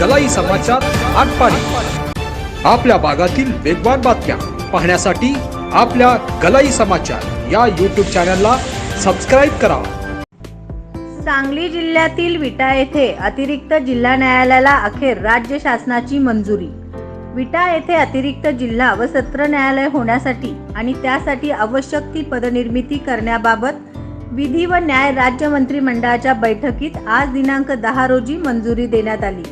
गलाई समाचार आटपाडी. आपल्या भागातील वेगवान बातम्या पाहण्यासाठी आपल्या गलाई समाचार या यूट्यूब चॅनलला सबस्क्राईब करा. सांगली जिल्ह्यातील विटा येथे अतिरिक्त जिल्हा न्यायालयाला अखेर राज्य शासनाची मंजुरी. विटा येथे अतिरिक्त जिल्हा व सत्र न्यायालय होण्यासाठी आणि त्यासाठी आवश्यक ती पदनिर्मिती करण्याबाबत विधी व न्याय राज्य मंत्रिमंडळाच्या बैठकीत आज दिनांक दहा रोजी मंजुरी देण्यात आली.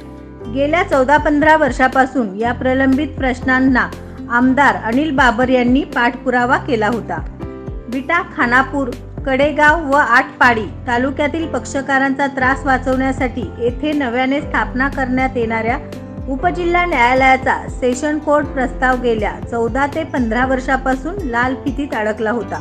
गेल्या चौदा पंधरा वर्षापासून या प्रलंबित प्रश्नांना आमदार अनिल बाबर यांनी पाठपुरावा केला होता. विटा खानापूर कडेगाव व आटपाडी तालुक्यातील पक्षकारांचा त्रास वाचवण्यासाठी येथे नव्याने स्थापना करण्यात येणाऱ्या उपजिल्हा न्यायालयाचा सेशन कोर्ट प्रस्ताव गेल्या चौदा ते पंधरा वर्षापासून लाल फितीत अडकला होता.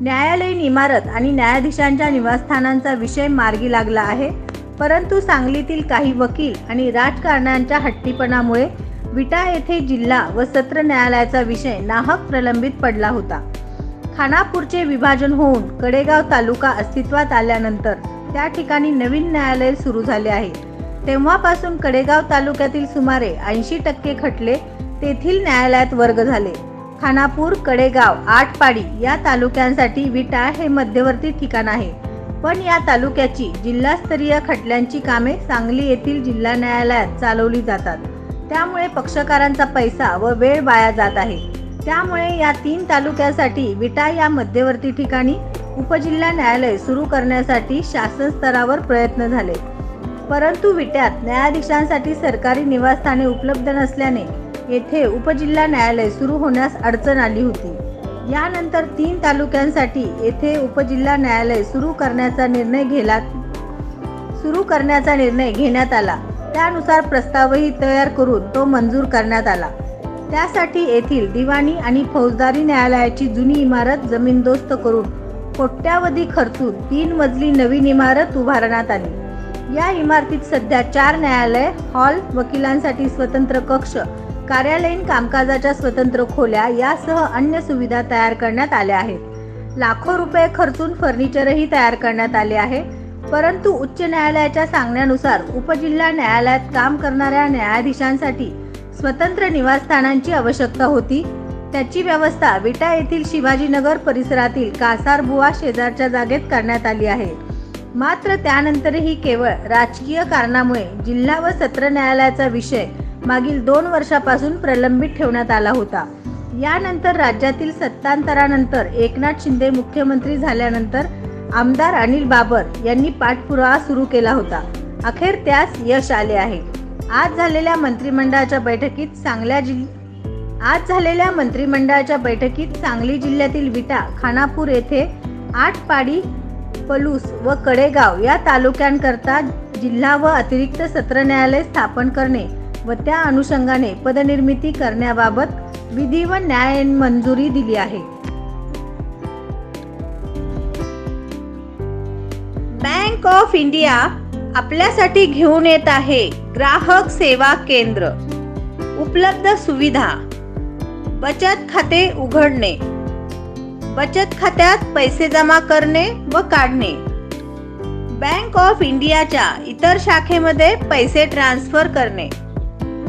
न्यायालयीन इमारत आणि न्यायाधीशांच्या निवासस्थानांचा विषय मार्गी लागला आहे. परंतु सांगलीतील काही वकील आणि राजकारण्यांच्या हट्टीपणामुळे विटा येथे जिल्हा व सत्र न्यायालयाचा विषय नाहक प्रलंबित पडला होता. खानापूरचे विभाजन होऊन कडेगाव तालुका अस्तित्वात आल्यानंतर त्या ठिकाणी नवीन न्यायालय सुरू झाले आहे. तेव्हापासून कडेगाव तालुक्यातील सुमारे ऐंशी टक्के खटले तेथील न्यायालयात वर्ग झाले. खानापूर कडेगाव आटपाडी या तालुक्यांसाठी विटा हे मध्यवर्ती ठिकाण आहे. पण या तालुक्याची जिल्हास्तरीय खटल्यांची कामे सांगली येथील जिल्हा न्यायालयात चालवली जातात. त्यामुळे पक्षकारांचा पैसा व वेळ वाया जात आहे. त्यामुळे या तीन तालुक्यासाठी विटा या मध्यवर्ती ठिकाणी उपजिल्हा न्यायालय सुरू करण्यासाठी शासन स्तरावर प्रयत्न झाले. परंतु विट्यात न्यायाधीशांसाठी सरकारी निवासस्थाने उपलब्ध नसल्याने येथे उपजिल्हा न्यायालय सुरू होण्यास अडचण आली होती. यानंतर तीन तालुक्यांसाठी येथे उपजिल्हा न्यायालय सुरू करण्याचा निर्णय घेला सुरू करण्याचा निर्णय घेण्यात आला. त्यानुसार प्रस्तावही तयार करून तो मंजूर करण्यात आला. त्यासाठी येथील दिवाणी आणि फौजदारी न्यायालयाची जुनी इमारत जमीनदोस्त करून कोट्यावधी खर्चून तीन मजली नवीन इमारत उभारण्यात आली. या इमारतीत सध्या चार न्यायालय हॉल वकिलांसाठी स्वतंत्र कक्ष कार्यालयीन कामकाजाच्या स्वतंत्र खोल्या यासह अन्य सुविधा तयार करण्यात आल्या आहेत. लाखो रुपये खर्चून फर्निचरही तयार करण्यात आले आहे. परंतु उच्च न्यायालयाच्या सांगण्यानुसार उपजिल्हा न्यायालयात काम करणाऱ्या न्यायाधीशांसाठी स्वतंत्र निवासस्थानांची आवश्यकता होती. त्याची व्यवस्था विटा येथील शिवाजीनगर परिसरातील कासारबुवा शेजारच्या जागेत करण्यात आली आहे. मात्र त्यानंतरही केवळ राजकीय कारणामुळे जिल्हा व सत्र न्यायालयाचा विषय मागील दोन वर्षापासून प्रलंबित ठेवण्यात आला होता. यानंतर राज्यातील सत्तांतरानंतर एकनाथ शिंदे मुख्यमंत्री झाल्यानंतर आमदार अनिल बाबर यांनी पाठपुरावा सुरू केला होता. अखेर त्यास यश आले आहे. आज झालेल्या मंत्रिमंडळाच्या बैठकीत सांगल्या जिल आज झालेल्या मंत्रिमंडळाच्या बैठकीत सांगली जिल्ह्यातील विटा खानापूर येथे आठ पाडी पलूस व कडेगाव या तालुक्यांकरता जिल्हा व अतिरिक्त सत्र न्यायालय स्थापन करणे व त्या अनुषंगाने पदनिर्मिती करण्याबाबत विधी व न्याय मंजुरी दिली आहे. बँक ऑफ इंडिया आपल्यासाठी घेऊन येत आहे ग्राहक सेवा केंद्र. उपलब्ध सुविधा. बचत खाते उघडणे. बचत खात्यात पैसे जमा करणे व काढणे. बँक ऑफ इंडियाच्या इतर शाखेमध्ये पैसे ट्रान्सफर करणे.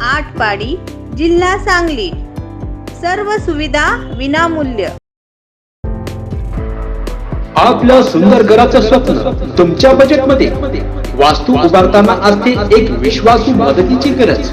आठ पाडी जिल्हा सांगली. सर्व सुविधा विनामूल्य. आपल्या सुंदर घराचं स्वप्न तुमच्या बजेटमध्ये वास्तू उभारताना असते एक विश्वासू मदतीची गरज.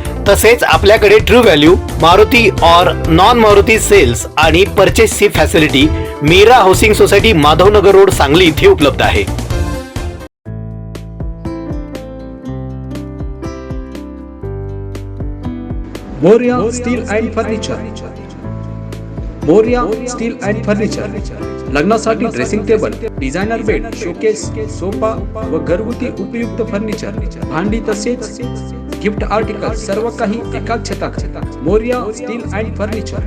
तसेच आपल्याकडे ट्रू व्हॅल्यू मारुती और नॉन मारुती सेल्स आणि परचेसची facility Meera housing society Madhavnagar road Sangli इथे उपलब्ध आहे. Morya steel and furniture. Morya steel and furniture. लग्नासाठी dressing table designer bed showcase sofa व घरगुती उपयुक्त फर्निचर भांडी तसेच गिफ्ट आर्टिकल सर्व काही एका छतात. Morya steel and furniture.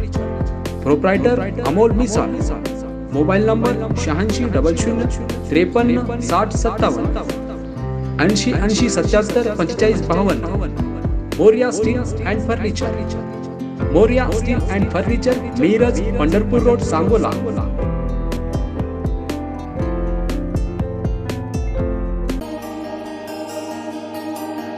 Proprietor Amol Misal mobile number शहाऐंशी डबल शून्य त्रेपन्न साठ सत्तावन्न. ऐंशी ऐंशी सत्याहत्तर पंचेचाळीस बावन्न. Morya steel and furniture. Morya steel and furniture Miraj Pandharpur road Sangola.